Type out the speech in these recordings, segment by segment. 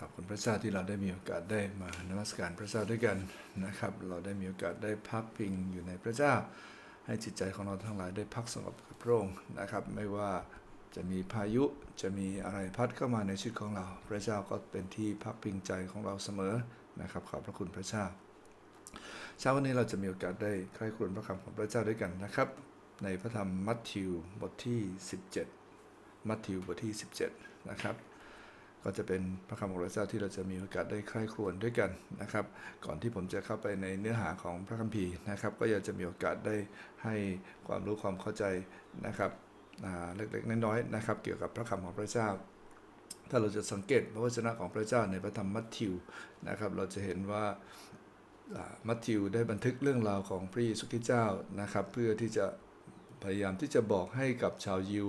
ขอบคุณพระเจ้าที่เราได้มีโอกาสได้มานมัสการพระเจ้าด้วยกันนะครับ เราได้มีโอกาสได้พักพิงอยู่ในพระเจ้า ให้จิตใจของเราทั้งหลายได้พักสงบกับพระองค์นะครับ ไม่ว่าจะมีพายุจะมีอะไรพัดเข้ามาในชีวิตของเรา พระเจ้าก็เป็นที่พักพิงใจของเราเสมอนะครับ ขอบพระคุณพระเจ้าเช้าวันนี้เราจะมีโอกาสได้ใคร่ครวญพระคำของพระเจ้าด้วยกันนะครับ ในพระธรรมมัทธิวบทที่ 17 มัทธิวบทที่ 17 นะครับ ก็จะเป็นพระคำของพระเจ้าที่เราจะมีโอกาสได้ใคร่ครวญด้วยกันนะครับ ก่อนที่ผมจะเข้าไปในเนื้อหาของพระคัมภีร์นะครับ ก็อยากจะมีโอกาสได้ให้ความรู้ความเข้าใจนะครับเล็กๆน้อยๆนะครับ เกี่ยวกับพระคำของพระเจ้า ถ้าเราจะสังเกตพระวจนะของพระเจ้าในพระธรรมมัทธิวนะครับ เราจะเห็นว่ามัทธิวได้บันทึกเรื่องราวของพระเยซูคริสต์เจ้านะครับ เพื่อที่จะพยายามที่จะบอกให้กับชาวยิว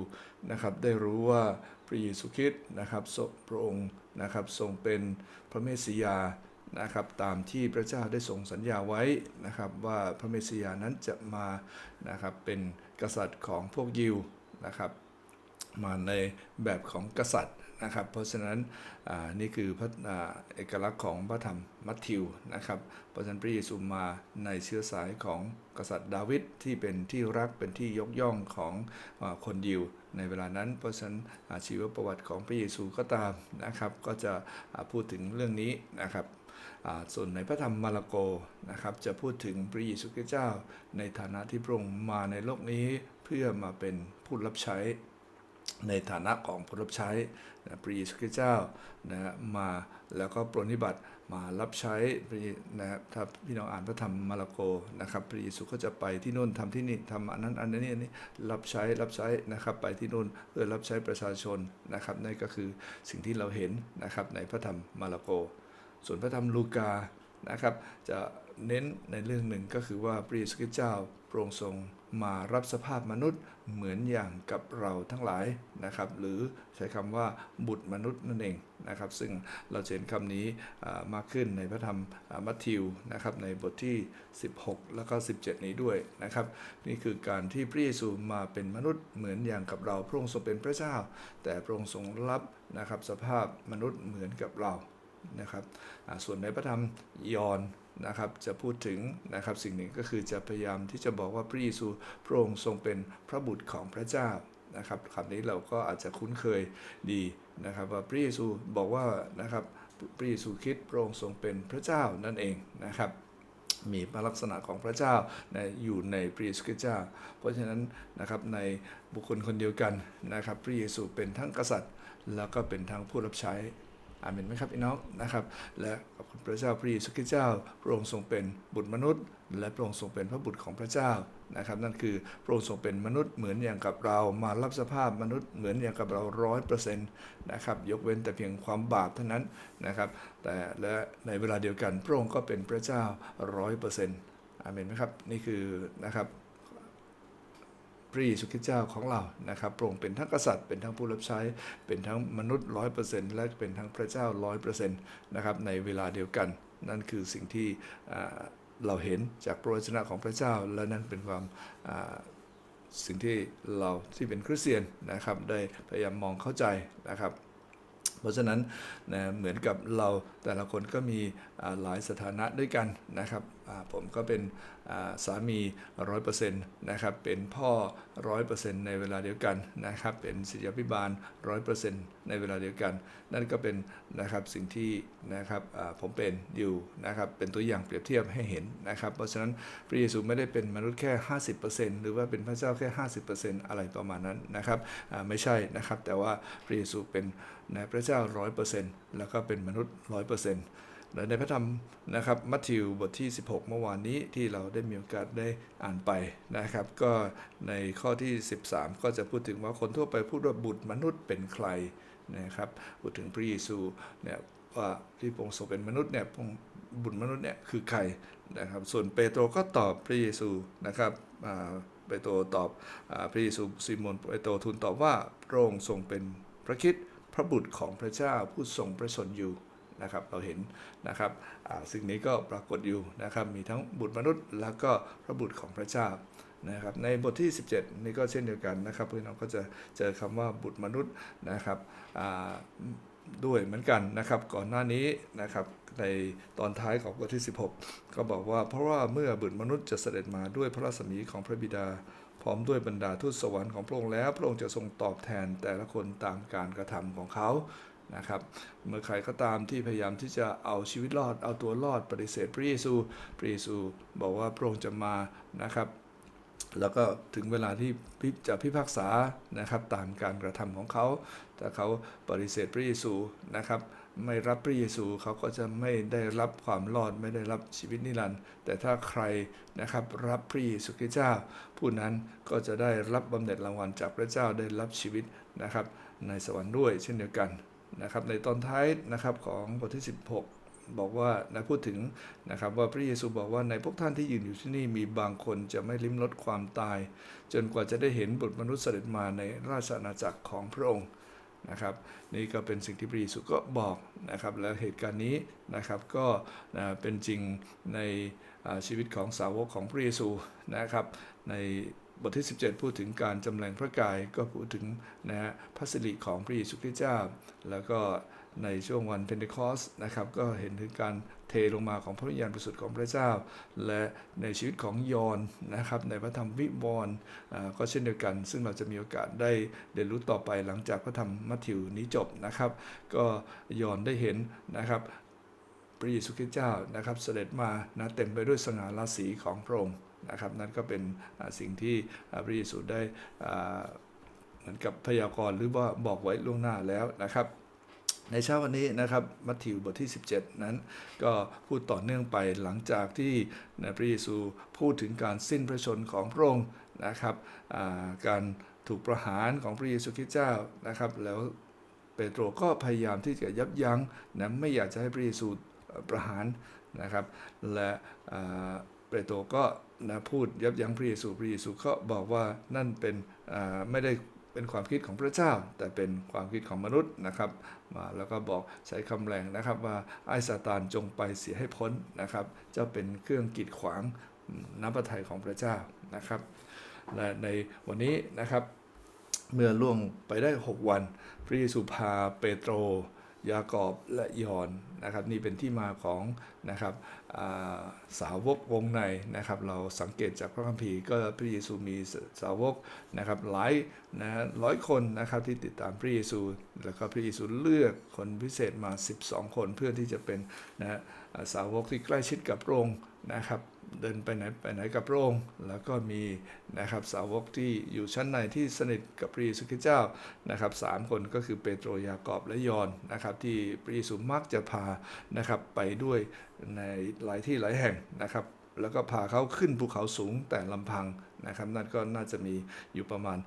นะครับ ได้รู้ว่า พระเยซูคริสต์นะครับพระองค์นะครับทรงเป็นพระเมสสิยานะครับตามที่พระเจ้าได้ทรงสัญญาไว้นะครับว่าพระเมสสิยานั้นจะมานะครับเป็นกษัตริย์ของพวกยิวนะครับมาในแบบของกษัตริย์ นะครับ เพราะฉะนั้นนี่คือพระเอกลักษณ์ของพระธรรมมัทธิวนะครับเพราะฉะนั้นพระเยซูมาในเชื้อสายของกษัตริย์ดาวิดที่เป็นที่รักเป็นที่ยกย่องของอคนยิวในเวลานั้น เพราะฉะนั้นชีวประวัติของพระเยซูก็ตามนะครับ ก็จะพูดถึงเรื่องนี้นะครับส่วนในพระธรรมมาระโกนะครับจะพูดถึงพระเยซูคริสต์เจ้า ในฐานะที่พระองค์มาในโลกนี้เพื่อมาเป็นผู้รับใช้ ในฐานะของผู้รับใช้พระเยซูคริสต์เจ้านะมาแล้วก็ปรนิบัติมารับใช้พระนะครับถ้าพี่น้องอ่านพระธรรมมาระโกนะครับพระเยซูก็จะไปที่นู่นทำที่นี่ทำอันนั้นอันนี้อันนี้รับใช้รับใช้นะครับไปที่นู่นเพื่อรับใช้ประชาชนนะครับนั่นก็คือสิ่งที่เราเห็นนะครับในพระธรรมมาระโก ส่วนพระธรรมลูกานะครับจะ เน้นในเรื่องหนึ่งก็คือว่าพระเยซูคริสต์เจ้าพระองทรงมารับสภาพมนุษย์เหมือนอย่างกับเราทั้งหลายนะครับ หรือใช้คำว่าบุตรมนุษย์นั่นเองนะครับ ซึ่งเราเห็นคำนี้มากขึ้นในพระธรรมมัทธิวนะครับในบทที่ 16 แล้วก็ 17 นี้ด้วยนะครับ นี่คือการที่พระเยซูมาเป็นมนุษย์เหมือนอย่างกับเราพระองค์ทรงเป็นพระเจ้า แต่พระองค์ทรงรับนะครับสภาพมนุษย์เหมือนกับเรานะครับส่วนในพระธรรมยอห์น นะครับจะพูดถึงนะครับสิ่งหนึ่งก็คือจะพยายามที่จะบอกว่าพระเยซูพระองค์ทรงเป็นพระบุตรของพระเจ้านะครับคำนี้เราก็อาจจะคุ้นเคยดีนะครับว่าพระเยซูบอกว่านะครับพระเยซูคริสต์พระองค์ทรงเป็นพระเจ้านั่นเองนะครับมีลักษณะของพระเจ้าในอยู่ในพระเยซูคริสต์เจ้า เพราะฉะนั้นนะครับในบุคคลคนเดียวกันนะครับพระเยซูเป็นทั้งกษัตริย์ แล้วก็เป็นทั้งผู้รับใช้ อาเมนไหมครับพี่น้องนะครับ และขอบคุณพระเจ้าพระเยซูคริสต์เจ้า พระองค์ทรงเป็นบุตรมนุษย์ และพระองค์ทรงเป็นพระบุตรของพระเจ้านะครับ นั่นคือพระองค์ทรงเป็นมนุษย์เหมือนอย่างกับเรามารับสภาพมนุษย์เหมือนอย่างกับเราร้อยเปอร์เซ็นต์นะครับยกเว้นแต่เพียงความบาปเท่านั้นนะครับแต่และในเวลาเดียวกันพระองค์ก็เป็นพระเจ้าร้อยเปอร์เซ็นต์อาเมนไหมครับนี่คือนะครับ พระเยซูคริสต์เจ้าของเรานะครับพระองค์เป็นทั้งกษัตริย์เป็นทั้งผู้รับใช้ เป็นทั้งมนุษย์ร้อยเปอร์เซ็นต์และเป็นทั้งพระเจ้าร้อยเปอร์เซ็นต์นะครับในเวลาเดียวกัน นั่นคือสิ่งที่เราเห็นจากพระวจนะของพระเจ้า และนั่นเป็นความสิ่งที่เราที่เป็นคริสเตียนนะครับได้พยายามมองเข้าใจนะครับ เพราะฉะนั้นนะเหมือนกับเราแต่ละคนก็มีหลายสถานะด้วยกันนะครับผมก็เป็นสามีร้อยเปอร์เซ็นต์นะครับเป็นพ่อร้อยเปอร์เซ็นต์ในเวลาเดียวกันนะครับเป็นศิษยาพิบาลร้อยเปอร์เซ็นต์ในเวลาเดียวกัน นั่นก็เป็นนะครับสิ่งที่นะครับผมเป็นอยู่นะครับเป็นตัวอย่างเปรียบเทียบให้เห็นนะครับ เพราะฉะนั้นพระเยซูไม่ได้เป็นมนุษย์แค่ 50%หรือว่าเป็นพระเจ้าแค่ 50%อะไรประมาณนั้นนะครับไม่ใช่นะครับแต่ว่าพระเยซูเป็น นะพระเจ้าร้อยเปอร์เซ็นต์แล้วก็เป็นมนุษย์ร้อยเปอร์เซ็นต์และในพระธรรมนะครับมัทธิวบทที่ 16 เมื่อวานนี้ที่เราได้มีโอกาสได้อ่านไปนะครับ ก็ในข้อที่ 13 ก็จะพูดถึงว่าคนทั่วไปพูดว่าบุตรมนุษย์เป็นใครนะครับพูดถึงพระเยซูเนี่ยว่าที่พระองค์ทรงเป็นมนุษย์เนี่ยพระบุตรมนุษย์เนี่ยคือใครนะครับ ส่วนเปโตรก็ตอบพระเยซูนะครับเปโตรตอบอพระเยซูซิโมนเปโตรทูลตอบว่าพระองค์ทรงเป็นพระคิด ระบุตรของพระเจ้าผู้ทรงพระชนอยู่นะครับเราเห็นนะครับสิ่งนี้ก็ปรากฏอยู่นะครับมีทั้งบุตรมนุษย์ แล้วก็พระบุตรของพระเจ้านะครับในบทที่ 17 นี่ก็เช่นเดียวกันนะครับพี่น้องก็จะเจอคำว่าบุตรมนุษย์นะครับด้วยเหมือนกันนะครับก่อนหน้านี้นะครับในตอนท้ายของบทที่ 16 ก็บอกว่าเพราะว่าเมื่อบุตรมนุษย์จะเสด็จมาด้วยพระราชมีของพระบิดา พร้อมด้วยบรรดาทูตสวรรค์ของพระองค์แล้วพระองค์จะทรงตอบแทนแต่ละคนตามการกระทำของเขานะครับ เมื่อใครก็ตามที่พยายามที่จะเอาชีวิตรอด เอาตัวรอดปฏิเสธพระเยซู พระเยซูบอกว่าพระองค์จะมานะครับ แล้วก็ถึงเวลาที่พิจะพิพากษานะครับตามการกระทำของเขา ถ้าเขาปฏิเสธพระเยซูนะครับ ไม่รับพระเยซูเขาก็จะไม่ได้รับความรอดไม่ได้รับชีวิตนิรันดร์แต่ถ้าใครนะครับรับพระเยซูคริสต์เจ้า ผู้นั้นก็จะได้รับบำเหน็จรางวัลจากพระเจ้าได้รับชีวิตนะครับ ในสวรรค์ด้วยเช่นเดียวกันนะครับ ในตอนท้ายนะครับของบทที่ 16บอกว่านะพูดถึงนะครับว่าพระเยซูบอกว่าในพวกท่านที่ยืนอยู่ที่นี่มีบางคนจะไม่ลิ้มรสความตาย จนกว่าจะได้เห็นบุตรมนุษย์เสด็จมาในราชอาณาจักรของพระองค์ นะครับนี่ก็เป็นสิ่งที่พระเยซูก็บอกนะครับและเหตุการณ์นี้นะครับก็นะเป็นจริงในชีวิตของสาวกของพระเยซูนะครับในบทที่ 17 พูดถึงการจำแรงพระกายก็พูดถึงนะฮะพระสิริของพระเยซูคริสต์เจ้า แล้วก็ ในช่วงวันเพนเทคอสนะครับก็เห็นถึงการเทลงมาของพระวิญญาณบริสุทธิ์ของพระเจ้า และในชีวิตของยอนนะครับในพระธรรมวิวรณ์อ่าก็เช่นเดียวกัน ซึ่งเราจะมีโอกาสได้เรียนรู้ต่อไปหลังจากพระธรรมมัทธิวนี้จบนะครับ ก็ยอนได้เห็นนะครับพระเยซูคริสต์เจ้านะครับเสด็จมานะเต็มไปด้วยสง่าราศีของพระองค์นะครับนั่นก็เป็นสิ่งที่พระเยซูได้เหมือนกับพยากรณ์หรือว่าบอกไว้ล่วงหน้าแล้วนะครับ ในเช้าวันนี้นะครับมัทธิวบทที่ 17 นั้น ก็พูดต่อเนื่องไปหลังจากที่นะพระเยซูพูดถึงการสิ้นพระชนของพระองค์นะครับการถูกประหารของพระเยซูคริสต์เจ้านะครับ แล้วเปโตรก็พยายามที่จะยับยั้งนะไม่อยากจะให้พระเยซูประหารนะครับ และเปโตรก็นะพูดยับยั้งพระเยซูพระเยซูก็บอกว่านั่นเป็นไม่ได้ เป็นความคิดของพระเจ้า แต่เป็นความคิดของมนุษย์นะครับมาแล้วก็บอกใช้คำแรงนะครับว่าไอ้ซาตานจงไปเสียให้พ้นนะครับเจ้าเป็นเครื่องกีดขวางน้ำพระทัยของพระเจ้านะครับและในวันนี้นะครับเมื่อล่วงไปได้ 6 วัน พระเยซูพาเปโตร ยากอบและยอนนะครับนี่เป็นที่มาของนะครับาสาวกวงในนะครับ เราสังเกตจากพระคัมภีร์ก็พระเยซูมีสาวกนะครับหลายนะร้อยคนนะครับที่ติดตามพระเยซู แล้วก็พระเยซูเลือกคนพิเศษมา 12 คนเพื่อที่จะเป็นนะสาวกที่ใกล้ชิดกับพระองค์นะครับ เดินไปไหนไปไหนกับพระองค์ แล้วก็มีนะครับสาวกที่อยู่ชั้นในที่สนิทกับพระเยซูคริสต์เจ้านะครับสามคนก็คือเปโตรยากอบและยอนนะครับที่พระเยซูมักจะพานะครับไปด้วยในหลายที่หลายแห่งนะครับแล้วก็พาเขาขึ้นภูเขาสูงแต่ลำพังนะครับนั่นก็น่าจะมีอยู่ประมาณ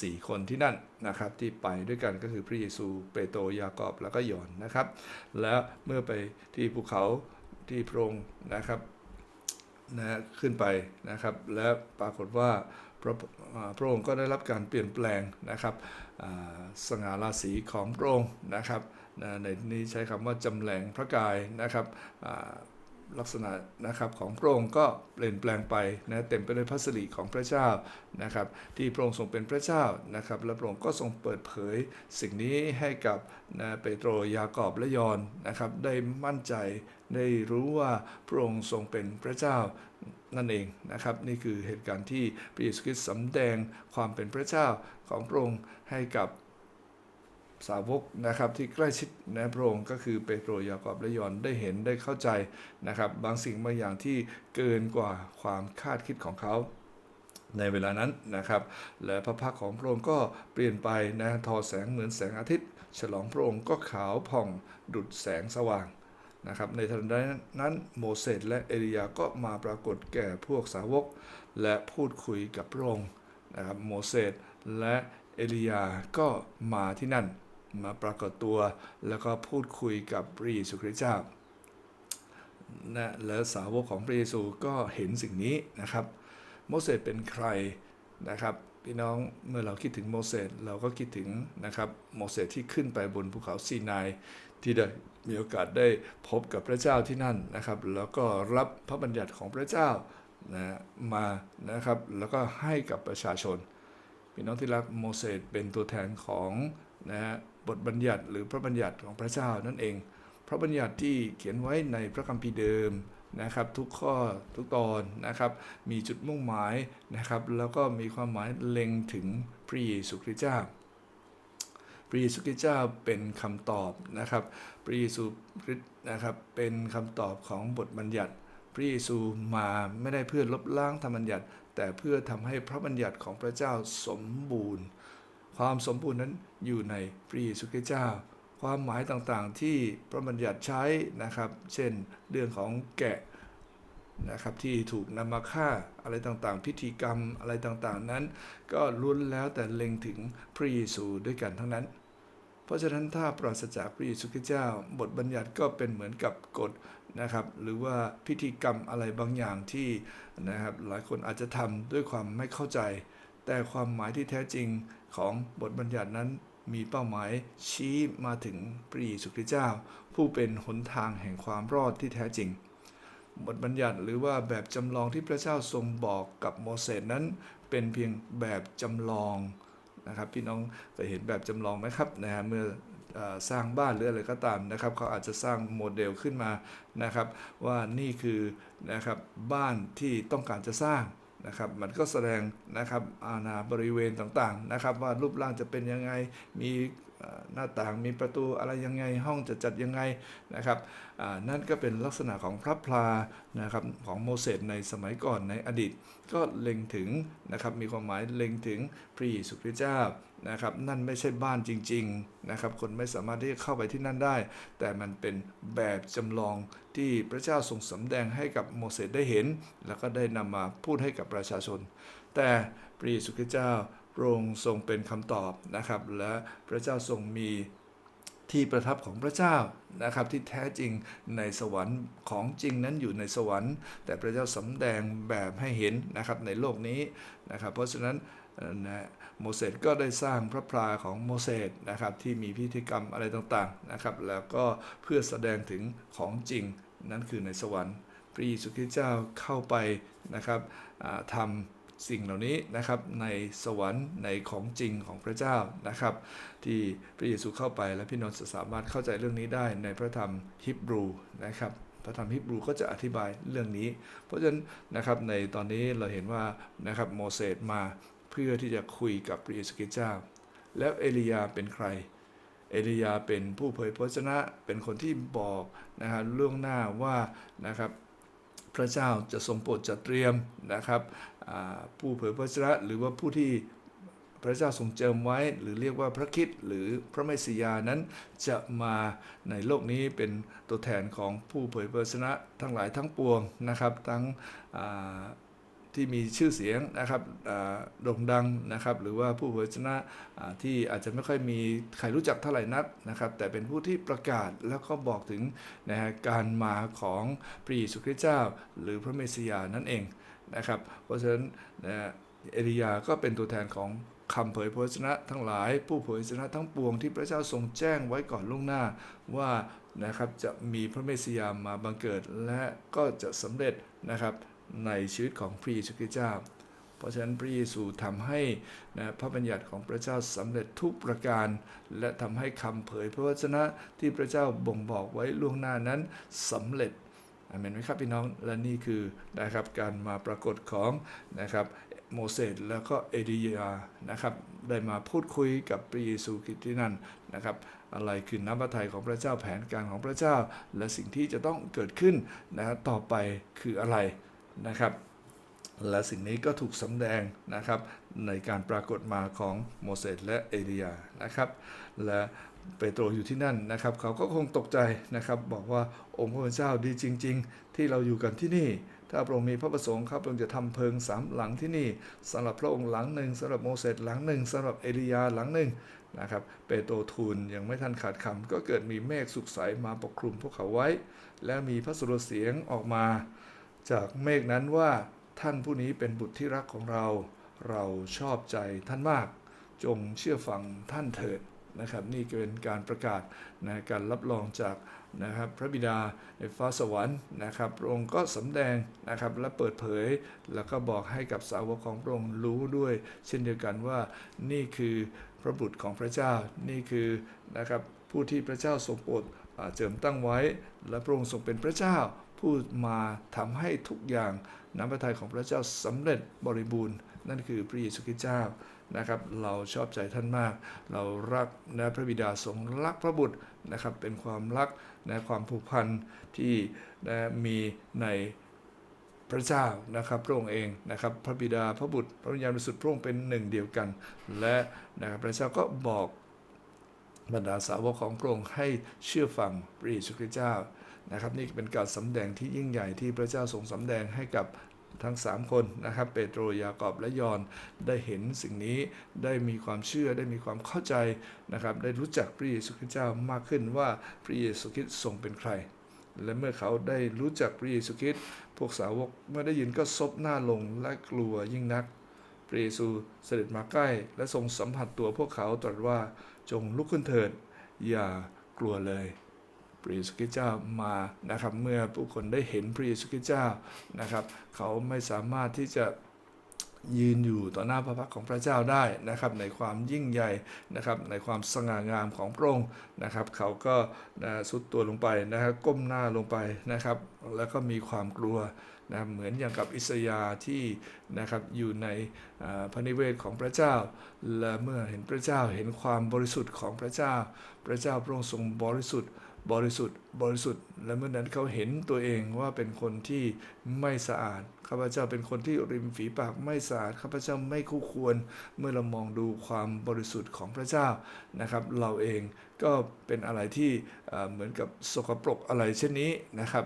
สี่คนที่นั่นนะครับที่ไปด้วยกันก็คือพระเยซูเปโตรยากอบแล้วก็ยอนนะครับ แล้วเมื่อไปที่ภูเขาที่พระองค์นะครับ นะขึ้นไปนะครับ และปรากฏว่าพระอ่าพระองค์ก็ได้รับการเปลี่ยนแปลงนะครับสง่าราศีของพระองค์นะครับในนี้ใช้คำว่าจำแรงพระกายนะครับ ลักษณะนะครับของพระองค์ก็เปลี่ยนแปลงไปนะเต็มไปด้วยพระสิริของพระเจ้านะครับที่พระองค์ทรงเป็นพระเจ้านะครับและพระองค์ก็ทรงเปิดเผยสิ่งนี้ให้กับนะเปโตรยากอบและยอนนะครับได้มั่นใจได้รู้ว่าพระองค์ทรงเป็นพระเจ้านั่นเองนะครับนี่คือเหตุการณ์ที่พระเยซูคริสต์สำแดงความเป็นพระเจ้าของพระองค์ให้กับ สาวกนะครับที่ใกล้ชิดนะพระองค์ก็คือเปโตรยากอบและยอนได้เห็นได้เข้าใจนะครับ บางสิ่งบางอย่างที่เกินกว่าความคาดคิดของเขาในเวลานั้นนะครับ และพระพักของพระองค์ก็เปลี่ยนไปนะทอแสงเหมือนแสงอาทิตย์ ฉลองพระองค์ก็ขาวผ่องดุจแสงสว่างนะครับ ในทันใดนั้นโมเสสและเอลียาก็มาปรากฏแก่พวกสาวก และพูดคุยกับพระองค์นะครับโมเสสและเอลียาก็มาที่นั่น มาปรากฏตัวแล้วก็พูดคุยกับพระเยซูคริสต์เจ้านะและสาวกของพระเยซูก็เห็นสิ่งนี้นะครับ โมเสสเป็นใครนะครับ พี่น้องเมื่อเราคิดถึงโมเสสเราก็คิดถึงนะครับโมเสสที่ขึ้นไปบนภูเขาซีนายที่ได้มีโอกาสได้พบกับพระเจ้าที่นั่นนะครับ แล้วก็รับพระบัญญัติของพระเจ้านะมานะครับแล้วก็ให้กับประชาชนพี่น้องที่รักโมเสสเป็นตัวแทนของนะฮะ บทบัญญัติหรือพระบัญญัติของพระเจ้านั่นเอง พระบัญญัติที่เขียนไว้ในพระคัมภีร์เดิมนะครับ ทุกข้อทุกตอนนะครับ มีจุดมุ่งหมายนะครับ แล้วก็มีความหมายเล็งถึงพระเยซูคริสต์เจ้าพระเยซูคริสต์เจ้าเป็นคำตอบนะครับพระเยซูคริสต์นะครับเป็นคำตอบของบทบัญญัติ พระเยซูมาไม่ได้เพื่อลบล้างธรรมบัญญัติ แต่เพื่อทำให้พระบัญญัติของพระเจ้าสมบูรณ์ ความสมบูรณ์นั้นอยู่ในพระเยซูคริสต์เจ้า ความหมายต่างๆที่พระบัญญัติใช้นะครับ เช่นเรื่องของแกะนะครับที่ถูกนำมาฆ่าอะไรต่างๆ พิธีกรรมอะไรต่างๆนั้น ก็ล้วนแล้วแต่เล็งถึงพระเยซูด้วยกันทั้งนั้น เพราะฉะนั้นถ้าปราศจากพระเยซูคริสต์เจ้า บทบัญญัติก็เป็นเหมือนกับกฎนะครับ หรือว่าพิธีกรรมอะไรบางอย่างที่นะครับหลายคนอาจจะทำด้วยความไม่เข้าใจ แต่ความหมายที่แท้จริง ของบทบัญญัตินั้นมีเป้าหมายชี้มาถึงพระเยซูคริสต์เจ้า ผู้เป็นหนทางแห่งความรอดที่แท้จริง บทบัญญัติหรือว่าแบบจำลองที่พระเจ้าทรงบอกกับโมเสสนั้น เป็นเพียงแบบจำลองนะครับพี่น้องเคยเห็นแบบจำลองไหมครับนะฮะเมื่อเออสร้างบ้านหรืออะไรก็ตามนะครับ เขาอาจจะสร้างโมเดลขึ้นมานะครับ ว่านี่คือนะครับบ้านที่ต้องการจะสร้าง นะครับมันก็แสดงนะครับอาณาบริเวณต่างๆนะครับว่ารูปร่างจะเป็นยังไงมี หน้าต่างมีประตูอะไรยังไงห้องจะจัดยังไงนะครับนั่นก็เป็นลักษณะของพระพลานะครับของโมเสสในสมัยก่อนในอดีต ก็เล็งถึงนะครับมีความหมายเล็งถึงพระเยซูคริสต์เจ้านะครับนั่นไม่ใช่บ้านจริงๆนะครับคนไม่สามารถที่จะเข้าไปที่นั่นได้ แต่มันเป็นแบบจำลองที่พระเจ้าทรงสำแดงให้กับโมเสสได้เห็น แล้วก็ได้นำมาพูดให้กับประชาชน แต่พระเยซูคริสต์เจ้า พระองค์ทรงเป็นคำตอบนะครับ และพระเจ้าทรงมีที่ประทับของพระเจ้านะครับที่แท้จริงในสวรรค์ของจริงนั้นอยู่ในสวรรค์ แต่พระเจ้าสำแดงแบบให้เห็นนะครับในโลกนี้นะครับ เพราะฉะนั้นนะโมเสสก็ได้สร้างพระพลาของโมเสสนะครับที่มีพิธีกรรมอะไรต่างๆนะครับ แล้วก็เพื่อแสดงถึงของจริงนั้นคือในสวรรค์ พระเยซูคริสต์เจ้าเข้าไปนะครับทำ สิ่งเหล่านี้นะครับในสวรรค์ในของจริงของพระเจ้านะครับ ที่พระเยซูเข้าไปและพี่น้องสามารถเข้าใจเรื่องนี้ได้ในพระธรรมฮิบรูนะครับพระธรรมฮิบรูก็จะอธิบายเรื่องนี้ เพราะฉะนั้นนะครับในตอนนี้เราเห็นว่านะครับโมเสสมาเพื่อที่จะคุยกับพระเยซูคริสต์เจ้า แล้วเอลียาเป็นใคร เอลียาเป็นผู้เผยพระวจนะเป็นคนที่บอกนะครับล่วงหน้าว่านะครับ พระเจ้าจะทรงโปรดจัดเตรียมนะครับผู้เผยพระชนะหรือว่าผู้ที่พระเจ้าทรงเจิมไว้ หรือเรียกว่าพระคิดหรือพระเมสสิยานั้นจะมาในโลกนี้เป็นตัวแทนของผู้เผยพระชนะทั้งหลายทั้งปวงนะครับ ทั้ง ที่มีชื่อเสียงนะครับโด่งดังนะครับหรือว่าผู้เผยพระวจนะที่อาจจะไม่ค่อยมีใครรู้จักเท่าไหร่นักนะครับแต่เป็นผู้ที่ประกาศแล้วก็บอกถึงนะฮะการมาของพระเยซูคริสต์เจ้า หรือพระเมสสิยานั่นเองนะครับเพราะฉะนั้นนะเอลียาก็เป็นตัวแทนของคำเผยพระวจนะทั้งหลาย ผู้เผยพระวจนะทั้งปวงที่พระเจ้าทรงแจ้งไว้ก่อนล่วงหน้าว่านะครับจะมีพระเมสสิยามาบังเกิดและก็จะสำเร็จนะครับ ในชีวิตของพระเยซูคริสต์เจ้า เพราะฉะนั้นพระเยซูทำให้นะพระบัญญัติของพระเจ้าสำเร็จทุกประการ และทำให้คำเผยพระวจนะที่พระเจ้าบ่งบอกไว้ล่วงหน้านั้นสำเร็จอาเมนไหมครับพี่น้องและนี่คือนะครับการมาปรากฏของนะครับโมเสสแล้วก็เอลียานะครับได้มาพูดคุยกับพระเยซูคริสต์ที่นั่นนะครับอะไรคือน้ำพระทัยของพระเจ้าแผนการของพระเจ้า และสิ่งที่จะต้องเกิดขึ้นนะครับต่อไปคืออะไร นะครับ และสิ่งนี้ก็ถูกสำแดงนะครับในการปรากฏมาของโมเสสและเอลียานะครับ และเปโตรอยู่ที่นั่นนะครับ เขาก็คงตกใจนะครับบอกว่าองค์พระผู้เป็นเจ้าดีจริง ๆ ที่เราอยู่กันที่นี่ถ้าพระองค์มีพระประสงค์ครับพระองค์จะทำเพิงสามหลังที่นี่สำหรับพระองค์หลังหนึ่งสำหรับโมเสสหลังหนึ่งสำหรับเอลียาหลังหนึ่งนะครับ เปโตรทูลยังไม่ทันขาดคำก็เกิดมีเมฆสุกใสมาปกคลุมพวกเขาไว้ และมีพระสุรเสียงออกมา จากเมฆนั้นว่าท่านผู้นี้เป็นบุตรที่รักของเรา เราชอบใจท่านมาก จงเชื่อฟังท่านเถิดนะครับ นี่เป็นการประกาศนะการรับรองจากนะครับพระบิดาในฟ้าสวรรค์นะครับพระองค์ก็สำแดงนะครับและเปิดเผย แล้วก็บอกให้กับสาวกของพระองค์รู้ด้วย เช่นเดียวกันว่านี่คือพระบุตรของพระเจ้านี่คือนะครับผู้ที่พระเจ้าทรงโปรดเจิมตั้งไว้ และพระองค์ทรงเป็นพระเจ้า ผู้มาทำให้ทุกอย่างน้ำพระทัยของพระเจ้าสำเร็จบริบูรณ์ นั่นคือพระเยซูคริสต์เจ้านะครับ เราชอบใจท่านมาก เรารักนะพระบิดาทรงรักพระบุตรนะครับ เป็นความรักนะความผูกพันที่นะมีในพระเจ้านะครับพระองค์เองนะครับ พระบิดาพระบุตรพระวิญญาณบริสุทธิ์พระองค์เป็นหนึ่งเดียวกัน และนะครับพระเจ้าก็บอกบรรดาสาวกของพระองค์ให้เชื่อฟังพระเยซูคริสต์เจ้า นะครับนี่เป็นการสำแดงที่ยิ่งใหญ่ที่พระเจ้าทรงสำแดงให้กับทั้ง 3 คนนะครับเปโตรยากอบและยอนได้เห็นสิ่งนี้ได้มีความเชื่อได้มีความเข้าใจนะครับได้รู้จักพระเยซูคริสต์เจ้ามากขึ้นว่าพระเยซูคริสต์ทรงเป็นใคร และเมื่อเขาได้รู้จักพระเยซูคริสต์พวกสาวกเมื่อได้ยินก็ซบหน้าลงและกลัวยิ่งนักพระเยซูเสด็จมาใกล้ และทรงสัมผัสตัวพวกเขาตรัสว่าจงลุกขึ้นเถิด อย่ากลัวเลย ระเยซูคริสต์เจ้ามานะครับ เมื่อผู้คนได้เห็นพระเยซูคริสต์เจ้านะครับ เขาไม่สามารถที่จะยืนอยู่ต่อหน้าพระพักของพระเจ้าได้นะครับ ในความยิ่งใหญ่นะครับ ในความสง่างามของพระองค์นะครับ เขาก็สุดตัวลงไปนะครับก้มหน้าลงไปนะครับ แล้วก็มีความกลัวนะเหมือนอย่างกับอิสยาห์ที่นะครับอยู่ในพระนิเวศของพระเจ้า และเมื่อเห็นพระเจ้าเห็นความบริสุทธิ์ของพระเจ้า พระเจ้าพระองค์ทรงบริสุทธิ์ บริสุทธิ์บริสุทธิ์ และเมื่อนั้นเขาเห็นตัวเองว่าเป็นคนที่ไม่สะอาดข้าพเจ้าเป็นคนที่ริมฝีปากไม่สะอาดข้าพเจ้าไม่คู่ควร เมื่อเรามองดูความบริสุทธิ์ของพระเจ้านะครับ เราเองก็เป็นอะไรที่เอ่อเหมือนกับสกปรกอะไรเช่นนี้นะครับ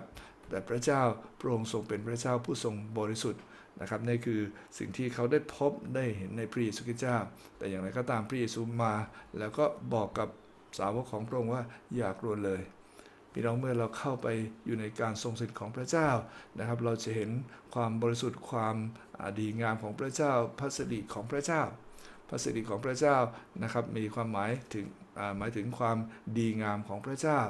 แต่พระเจ้าพระองค์ทรงเป็นพระเจ้าผู้ทรงบริสุทธิ์นะครับนี่คือสิ่งที่เขาได้พบได้เห็นในพระเยซูคริสต์เจ้า แต่อย่างไรก็ตามพระเยซูมา แล้วก็บอกกับ สาวกของพระองค์ว่าอย่ากลัวเลยพี่น้องเมื่อเราเข้าไปอยู่ในการทรงสิทธิ์ของพระเจ้านะครับ เราจะเห็นความบริสุทธิ์ความดีงามของพระเจ้าพระสิริของพระเจ้าพระสิริของพระเจ้านะครับมีความหมายถึงหมายถึงความดีงามของพระเจ้า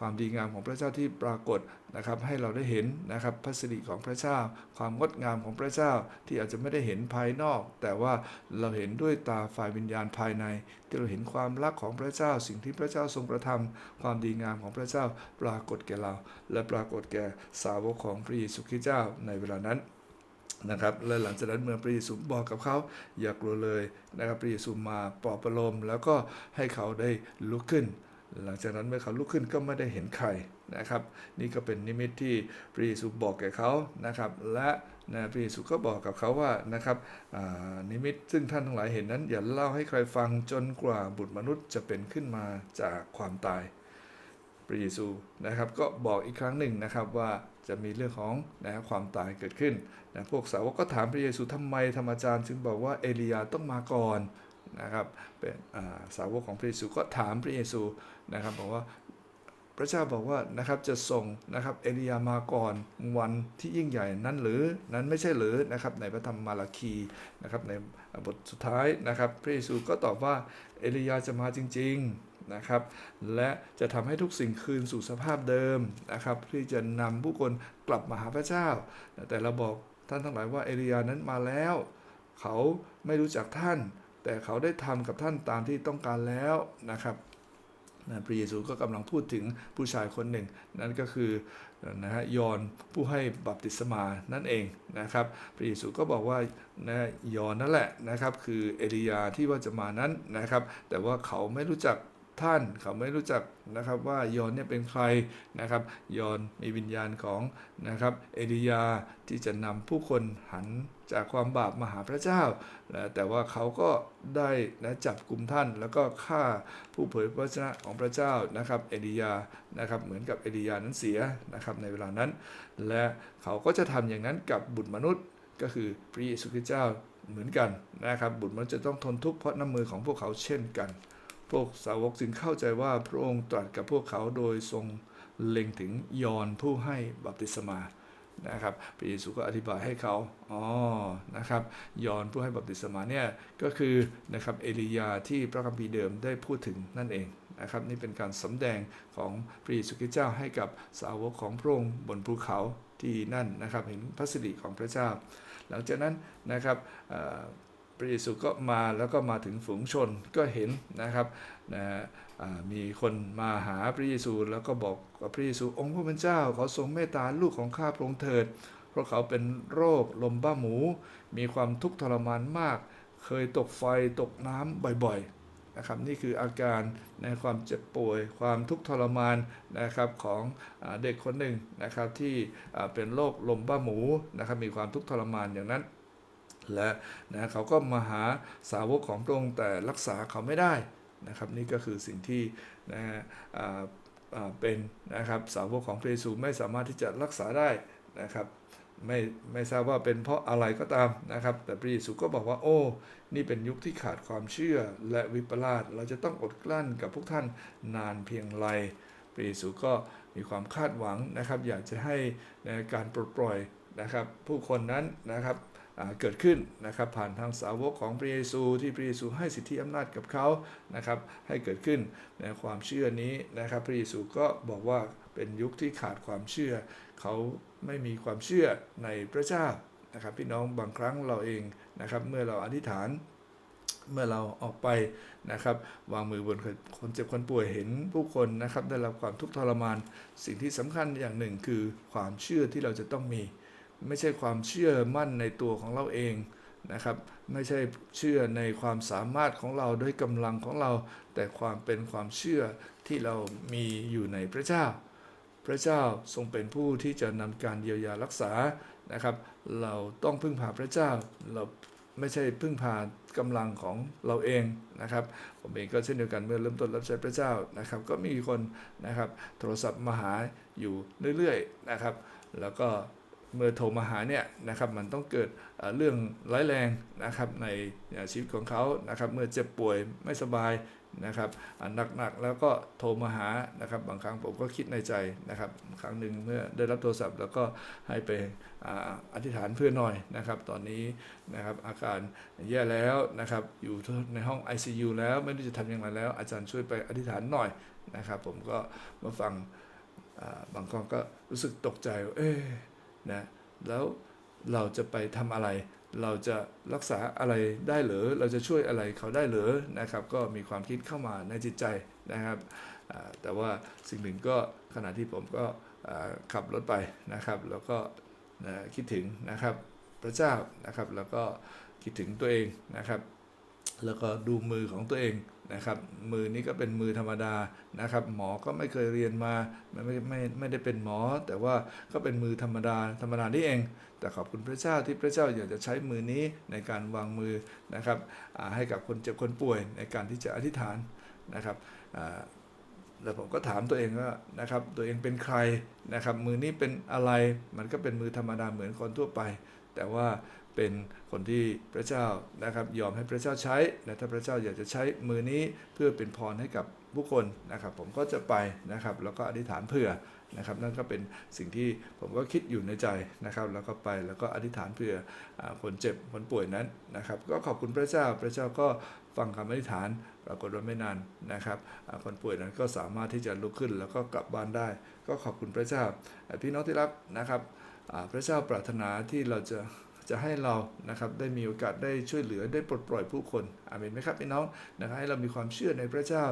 ความดีงามของพระเจ้าที่ปรากฏนะครับ ให้เราได้เห็นนะครับพระสิริของพระเจ้า ความงดงามของพระเจ้าที่อาจจะไม่ได้เห็นภายนอก แต่ว่าเราเห็นด้วยตาฝ่ายวิญญาณภายใน ที่เราเห็นความรักของพระเจ้า สิ่งที่พระเจ้าทรงกระทำความดีงามของพระเจ้าปรากฏแก่เรา และปรากฏแก่สาวกของพระเยซูคริสต์เจ้าในเวลานั้นนะครับและหลังจากนั้นเมื่อพระเยซูบอกกับเขาอย่ากลัวเลยนะครับพระเยซูมาปลอบประโลมแล้วก็ให้เขาได้ลุกขึ้น หลังจากนั้นเมื่อเขาลุกขึ้นก็ไม่ได้เห็นใครนะครับ นี่ก็เป็นนิมิตที่พระเยซูบอกแก่เขานะครับ และนะพระเยซูก็บอกกับเขาว่านะครับนิมิตซึ่งท่านทั้งหลายเห็นนั้น อย่าเล่าให้ใครฟังจนกว่าบุตรมนุษย์จะเป็นขึ้นมาจากความตายพระเยซูนะครับ ก็บอกอีกครั้งหนึ่งนะครับว่าจะมีเรื่องของนะความตายเกิดขึ้นนะพวกสาวกก็ถามพระเยซูทำไมธรรมอาจารย์จึงบอกว่าเอลียาต้องมาก่อน นะครับเป็นาสาวกของพระเยซูก็ถามพระเยซูนะครับบอกว่าพระเจ้าบอกว่านะครับจะส่งนะครับเอลียามาก่อนวันที่ยิ่งใหญ่นั้นหรือนั้นไม่ใช่หรือนะครับในพระธรรมมาราคีนะครับในบทสุดท้ายนะครับพระเยซูก็ตอบว่าเอลียาจะมาจริงๆนะครับและจะทำให้ทุกสิ่งคืนสู่สภาพเดิมนะครับที่จะนำผู้คนกลับมาหาพระเจ้า แต่เราบอกท่านทั้งหลายว่าเอลียานั้นมาแล้ว เขาไม่รู้จักท่าน แต่เขาได้ทำกับท่านตามที่ต้องการแล้วนะครับนะพระเยซูก็กำลังพูดถึงผู้ชายคนหนึ่ง นั่นก็คือนะฮะยอนผู้ให้บัพติศมานั่นเองนะครับ พระเยซูก็บอกว่านะยอนนั่นแหละนะครับ คือเอลียาที่ว่าจะมานั้นนะครับ แต่ว่าเขาไม่รู้จักท่านเขาไม่รู้จักนะครับว่ายอนเนี่ยเป็นใครนะครับยอนมีวิญญาณของนะครับเอลียาที่จะนำผู้คนหัน จากความบาปมาหาพระเจ้านะแต่ว่าเขาก็ได้นะจับกลุ่มท่าน แล้วก็ฆ่าผู้เผยพระชนะของพระเจ้านะครับเอลียานะครับเหมือนกับเอลียานั้นเสียนะครับในเวลานั้น และเขาก็จะทำอย่างนั้นกับบุตรมนุษย์ก็คือพระเยซูคริสต์เจ้าเหมือนกันนะครับบุตรมนุษย์จะต้องทนทุกข์เพราะน้ำมือของพวกเขาเช่นกัน พวกสาวกจึงเข้าใจว่าพระองค์ตรัสกับพวกเขาโดยทรงเล็งถึงยอนผู้ให้บัพติศมา นะครับพระเยซูก็อธิบายให้เขาอ๋อนะครับยอนผู้ให้บัพติศมาเนี่ยก็คือนะครับเอลียาที่พระคัมภีร์เดิมได้พูดถึงนั่นเองนะครับนี่เป็นการสำแดงของพระเยซูคริสต์เจ้าให้กับสาวกของพระองค์บนภูเขาที่นั่นนะครับเห็นพระสิริของพระเจ้า หลังจากนั้นนะครับ ระเยซูก็มาแล้วก็มาถึงฝูงชนก็เห็นนะครับนะมีคนมาหาพระเยซูแล้วก็บอกกับพระเยซูองค์พระผู้เป็นเจ้าขอทรงเมตตาลูกของข้าพระองค์เถิด เพราะเขาเป็นโรคลมบ้าหมู มีความทุกข์ทรมานมาก เคยตกไฟตกน้ำบ่อยๆนะครับนี่คืออาการในความเจ็บป่วย ความทุกข์ทรมานนะครับของอเด็กคนหนึ่งนะครับที่เป็นโรคลมบ้าหมูนะครับมีความทุกข์ทรมานอย่างนั้น และนะเขาก็มาหาสาวกของพระองค์แต่รักษาเขาไม่ได้นะครับนี่ก็คือสิ่งที่นะฮะเป็นนะครับสาวกของพระเยซูไม่สามารถที่จะรักษาได้นะครับไม่ไม่ทราบว่าเป็นเพราะอะไรก็ตามนะครับ แต่พระเยซูก็บอกว่าโอ้ นี่เป็นยุคที่ขาดความเชื่อและวิปลาสเราจะต้องอดกลั้นกับพวกท่านนานเพียงไรพระเยซูก็มีความคาดหวังนะครับ อยากจะให้นะการปลดปล่อยนะครับ ผู้คนนั้นนะครับ เกิดขึ้นนะครับผ่านทางสาวกของพระเยซูที่พระเยซูให้สิทธิอำนาจกับเขานะครับให้เกิดขึ้นในความเชื่อนี้นะครับพระเยซูก็บอกว่าเป็นยุคที่ขาดความเชื่อ เขาไม่มีความเชื่อในพระเจ้านะครับพี่น้องบางครั้งเราเองนะครับเมื่อเราอธิษฐานเมื่อเราออกไปนะครับ วางมือบนคนเจ็บคนป่วยเห็นผู้คนนะครับได้รับความทุกข์ทรมาน สิ่งที่สำคัญอย่างหนึ่งคือความเชื่อที่เราจะต้องมี ไม่ใช่ความเชื่อมั่นในตัวของเราเองนะครับ ไม่ใช่เชื่อในความสามารถของเราด้วยกำลังของเรา แต่ความเป็นความเชื่อที่เรามีอยู่ในพระเจ้า พระเจ้าทรงเป็นผู้ที่จะนำการเยียวยารักษานะครับ เราต้องพึ่งพาพระเจ้าเราไม่ใช่พึ่งพากำลังของเราเองนะครับ ผมเองก็เช่นเดียวกันเมื่อเริ่มต้นรับใช้พระเจ้านะครับ ก็มีคนนะครับ โทรศัพท์มาหาอยู่เรื่อยๆนะครับ แล้วก็ เมื่อโทรมาหาเนี่ยนะครับมันต้องเกิดเรื่องร้ายแรงนะครับในชีวิตของเขานะครับเมื่อเจ็บป่วยไม่สบายนะครับหนักๆแล้วก็โทรมาหานะครับบางครั้งผมก็คิดในใจนะครับครั้งหนึ่งเมื่อได้รับโทรศัพท์ แล้วก็ให้ไปออธิษฐานเพื่อหน่อยนะครับ ตอนนี้นะครับอาการแย่แล้วนะครับอยู่ในห้อง ICU แล้วไม่รู้จะทำอย่างไรแล้ว อาจารย์ช่วยไปอธิษฐานหน่อยนะครับ ผมก็มาฟังบางคนก็รู้สึกตกใจเอ๊ะ นะแล้วเราจะไปทำอะไร เราจะรักษาอะไรได้หรือเราจะช่วยอะไรเขาได้หรือนะครับ ก็มีความคิดเข้ามาในจิตใจนะครับ แต่ว่าสิ่งหนึ่งก็ขณะที่ผมก็ขับรถไปนะครับ แล้วก็นะคิดถึงนะครับพระเจ้านะครับ แล้วก็คิดถึงตัวเองนะครับ แล้วก็ดูมือของตัวเอง นะครับ มือนี้ก็เป็นมือธรรมดานะครับ หมอก็ไม่เคยเรียนมาไม่ไม่ไม่ได้เป็นหมอ แต่ว่าก็เป็นมือธรรมดาธรรมดานี่เอง แต่ขอบคุณพระเจ้าที่พระเจ้าอยากจะใช้มือนี้ในการวางมือนะครับให้กับคนเจ็บคนป่วยในการที่จะอธิษฐานนะครับแล้วผมก็ถามตัวเองว่านะครับตัวเองเป็นใครนะครับ มือนี้เป็นอะไรมันก็เป็นมือธรรมดาเหมือนคนทั่วไป แต่ว่า เป็นคนที่พระเจ้านะครับยอมให้พระเจ้าใช้และถ้าพระเจ้าอยากจะใช้มือนี้เพื่อเป็นพรให้กับผู้คนนะครับ ผมก็จะไปนะครับ แล้วก็อธิษฐานเผื่อนะครับ นั่นก็เป็นสิ่งที่ผมก็คิดอยู่ในใจนะครับ แล้วก็ไปแล้วก็อธิษฐานเผื่ออคนเจ็บคนป่วยนั้นนะครับ ก็ขอบคุณพระเจ้าพระเจ้าก็ฟังคำอธิษฐานปรากฏว่าไม่นานนะครับคนป่วยนั้นก็สามารถที่จะลุกขึ้นแล้วก็กลับบ้านได้ ก็ขอบคุณพระเจ้าพี่น้องที่รักนะครับพระเจ้าปรารถนาที่เราจะ จะให้เรานะครับได้มีโอกาสได้ช่วยเหลือได้ปลดปล่อยผู้คนอาเมนไหมครับพี่น้องนะครับให้เรามีความเชื่อในพระเจ้า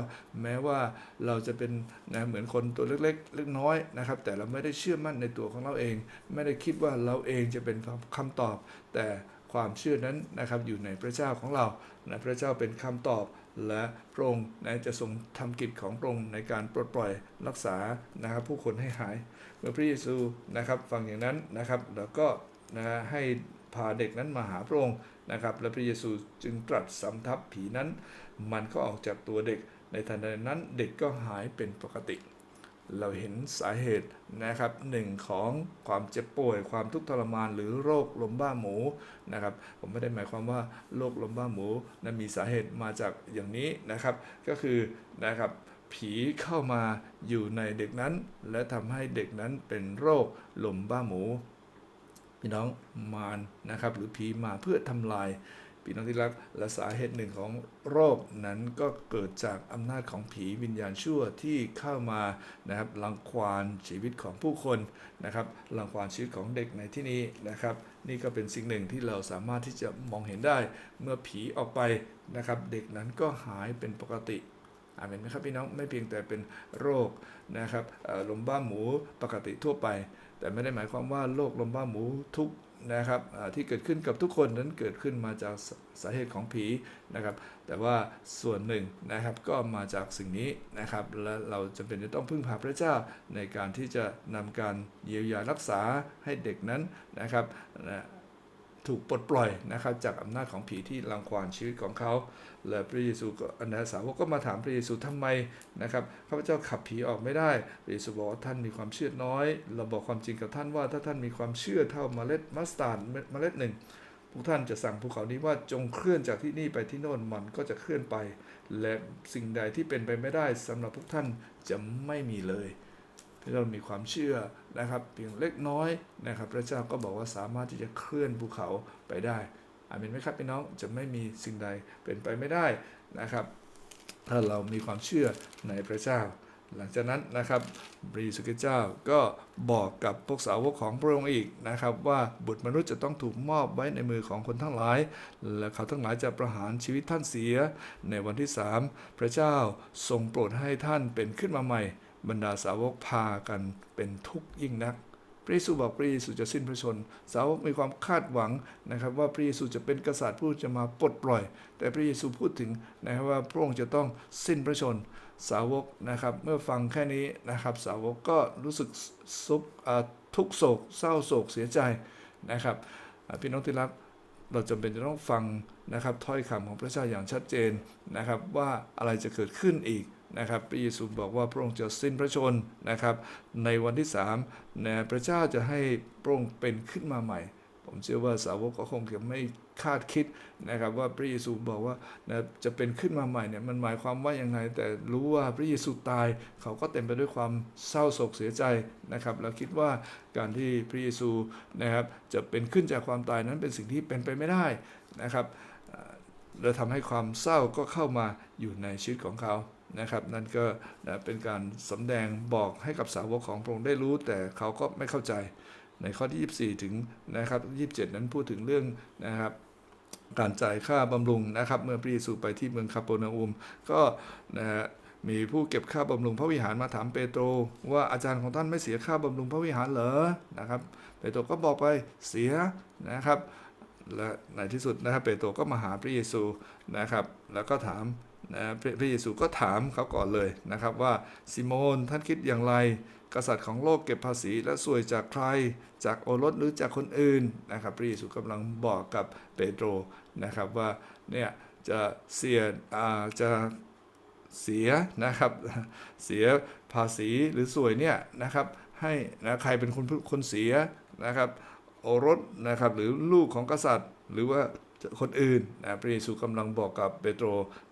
แม้ว่าเราจะเป็นนะเหมือนคนตัวเล็กๆเล็กน้อยนะครับ แต่เราไม่ได้เชื่อมั่นในตัวของเราเอง ไม่ได้คิดว่าเราเองจะเป็นคำตอบ แต่ความเชื่อนั้นนะครับอยู่ในพระเจ้าของเรานะพระเจ้าเป็นคำตอบและพระองค์นะจะทรงทำกิจของพระองค์ในการปลดปล่อยรักษานะครับ ผู้คนให้หาย เมื่อพระเยซูนะครับฟังอย่างนั้นนะครับ แล้วก็นะให้ พาเด็กนั้นมาหาพระองค์นะครับ และพระเยซูจึงตรัสสำทับผีนั้น มันก็ออกจากตัวเด็ก ในทันใดนั้นเด็กก็หายเป็นปกติ เราเห็นสาเหตุนะครับหนึ่งของความเจ็บป่วย ความทุกข์ทรมานหรือโรคลมบ้าหมูนะครับ ผมไม่ได้หมายความว่าโรคลมบ้าหมูนั้นมีสาเหตุมาจากอย่างนี้นะครับ ก็คือนะครับผีเข้ามาอยู่ในเด็กนั้น และทำให้เด็กนั้นเป็นโรคลมบ้าหมู พี่น้องมารนะครับ หรือผีมาเพื่อทำลายพี่น้องที่รักและสาเหตุหนึ่งของโรคนั้นก็เกิดจากอำนาจของผีวิญญาณชั่วที่เข้ามานะครับรังควานชีวิตของผู้คนนะครับรังควานชีวิตของเด็กในที่นี้นะครับ นี่ก็เป็นสิ่งหนึ่งที่เราสามารถที่จะมองเห็นได้เมื่อผีออกไปนะครับ เด็กนั้นก็หายเป็นปกติอาเมนไหมครับพี่น้องไม่เพียงแต่เป็นโรคนะครับลมบ้าหมูปกติทั่วไป แต่ไม่ได้หมายความว่าโรคลมบ้าหมูทุกนะครับที่เกิดขึ้นกับทุกคนนั้นเกิดขึ้นมาจากสสาเหตุของผีนะครับ แต่ว่าส่วนหนึ่งนะครับก็มาจากสิ่งนี้นะครับ และเราจำเป็นจะต้องพึ่งพาพระเจ้าในการที่จะนำการเยียวยารักษาให้เด็กนั้นนะครับ ถูกปลดปล่อยนะครับจากอำนาจของผีที่รังควานชีวิตของเขาและพระเยซูก็อันดาสาวกก็มาถามพระเยซูทำไมนะครับข้าพเจ้าขับผีออกไม่ได้พระเยซูบอกว่าท่านมีความเชื่อน้อย เราบอกความจริงกับท่านว่าถ้าท่านมีความเชื่อเท่าเมล็ดมัสตาร์ดเมล็ดหนึ่งพวกท่านจะสั่งภูเขานี้ว่าจงเคลื่อนจากที่นี่ไปที่โน่นมันก็จะเคลื่อนไป และสิ่งใดที่เป็นไปไม่ได้สำหรับพวกท่านจะไม่มีเลย เรามีความเชื่อนะครับเพียงเล็กน้อยนะครับ พระเจ้าก็บอกว่าสามารถที่จะเคลื่อนภูเขาไปได้อาเมนไหมครับพี่น้องจะไม่มีสิ่งใดเป็นไปไม่ได้นะครับ ถ้าเรามีความเชื่อในพระเจ้า หลังจากนั้นนะครับพระเยซูคริสต์เจ้าก็บอกกับพวกสาวกของพระองค์อีกนะครับ ว่าบุตรมนุษย์จะต้องถูกมอบไว้ในมือของคนทั้งหลาย และเขาทั้งหลายจะประหารชีวิตท่านเสีย ในวันที่สามพระเจ้าทรงโปรดให้ท่านเป็นขึ้นมาใหม่ บรรดาสาวกพากันเป็นทุกข์ยิ่งนัก พระเยซูบอกพระเยซูจะสิ้นพระชน สาวกมีความคาดหวังนะครับ ว่าพระเยซูจะเป็นกษัตริย์ผู้จะมาปลดปล่อย แต่พระเยซูพูดถึงนะครับว่าพระองค์จะต้องสิ้นพระชน สาวกนะครับ เมื่อฟังแค่นี้นะครับ สาวกก็รู้สึกซุกทุกโศก เศร้าโศกเสียใจนะครับพี่น้องที่รักเราจำเป็นจะต้องฟังนะครับถ้อยคำของพระเจ้าอย่างชัดเจนนะครับว่าอะไรจะเกิดขึ้นอีก นะครับพระเยซูบอกว่าพระองค์จะสิ้นพระชนนะครับ ในวันที่สามนะพระเจ้าจะให้พระองค์เป็นขึ้นมาใหม่ ผมเชื่อว่าสาวกก็คงจะไม่คาดคิดนะครับ ว่าพระเยซูบอกว่านะจะเป็นขึ้นมาใหม่เนี่ยมันหมายความว่าอยังไงแต่รู้ว่าพระเยซูตายเขาก็เต็มไปด้วยความเศร้าโศกเสียใจนะครับแล้วคิดว่าการที่พระเยซูนะครับจะเป็นขึ้นจากความตายนั้นเป็นสิ่งที่เป็นไปไม่ได้นะครับอ่าและทำให้ความเศร้าก็เข้ามาอยู่ในชีวิตของเขา นะครับ นั่นก็นะเป็นการสำแดงบอกให้กับสาวกของพระองค์ได้รู้ แต่เขาก็ไม่เข้าใจในข้อที่ 24 ถึงนะครับ27 นั้นพูดถึงเรื่องนะครับการจ่ายค่าบำรุงนะครับเมื่อพระเยซูไปที่เมืองคาเปอร์นาอุม ก็นะฮะมีผู้เก็บค่าบำรุงพระวิหารมาถามเปโตร ว่าอาจารย์ของท่านไม่เสียค่าบำรุงพระวิหารเหรอนะครับ เปโตรก็บอกไปเสียนะครับและในที่สุดนะครับเปโตรก็มาหาพระเยซูนะครับ แล้วก็ถาม นะพระเยซูก็ถามเขาก่อนเลยนะครับว่าซิโมนท่านคิดอย่างไร กษัตริย์ของโลกเก็บภาษีและสวยจากใคร จากโอรสหรือจากคนอื่นนะครับพระเยซูกำลังบอกกับเปโตรนะครับว่าเนี่ยจะเสียจะเสียนะครับเสียภาษีหรือสวยเนี่ยนะครับให้นะใครเป็นคนคนเสียนะครับโอรสนะครับหรือลูกของกษัตริย์หรือว่า คนอื่นนะพระเยซูกำลังบอกกับเปโตร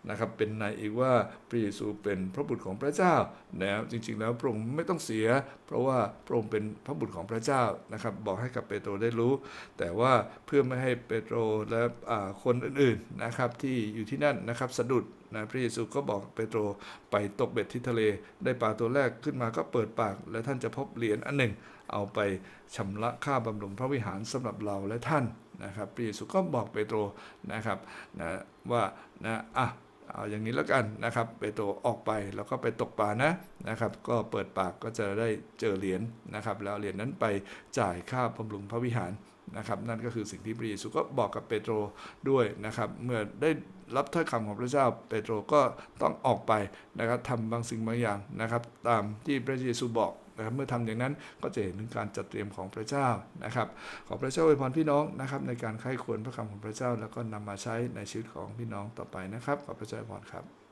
นะครับเป็นในอีกว่าพระเยซูเป็นพระบุตรของพระเจ้านะจริงๆแล้วพระองค์ไม่ต้องเสีย เพราะว่าพระองค์เป็นพระบุตรของพระเจ้านะครับบอกให้กับเปโตรได้รู้ แต่ว่าเพื่อไม่ให้เปโตรและคนอื่นๆนะครับที่อยู่ที่นั่นนะครับสะดุดนะพระเยซูก็บอกเปโตรไปตกเบ็ดที่ทะเล ได้ปลาตัวแรกขึ้นมาก็เปิดปาก และท่านจะพบเหรียญอันหนึ่ง เอาไปชำระค่าบำรุงพระวิหารสำหรับเราและท่าน นะครับพระเยซูก็บอกเปโตรนะครับนะว่านะอะเอาอย่างนี้แล้วกันนะครับเปโตรออกไปแล้วก็ไปตกปลานะนะครับ ก็เปิดปากก็จะได้เจอเหรียญนะครับ แล้วเหรียญนั้นไปจ่ายค่าบำรุงพระวิหารนะครับนั่นก็คือสิ่งที่พระเยซูก็บอกกับเปโตรด้วยนะครับ เมื่อได้รับถ้อยคำของพระเจ้าเปโตรก็ต้องออกไปนะครับทำบางสิ่งบางอย่างนะครับ ตามที่พระเยซูบอก นะครับเมื่อทำอย่างนั้นก็จะเห็นถึงการจัดเตรียมของพระเจ้านะครับขอพระเจ้าอวยพรพี่น้องนะครับในการไข้ควรพระคำของพระเจ้าแล้วก็นำมาใช้ในชีวิตของพี่น้องต่อไปนะครับขอพระเจ้าอวยพรครับ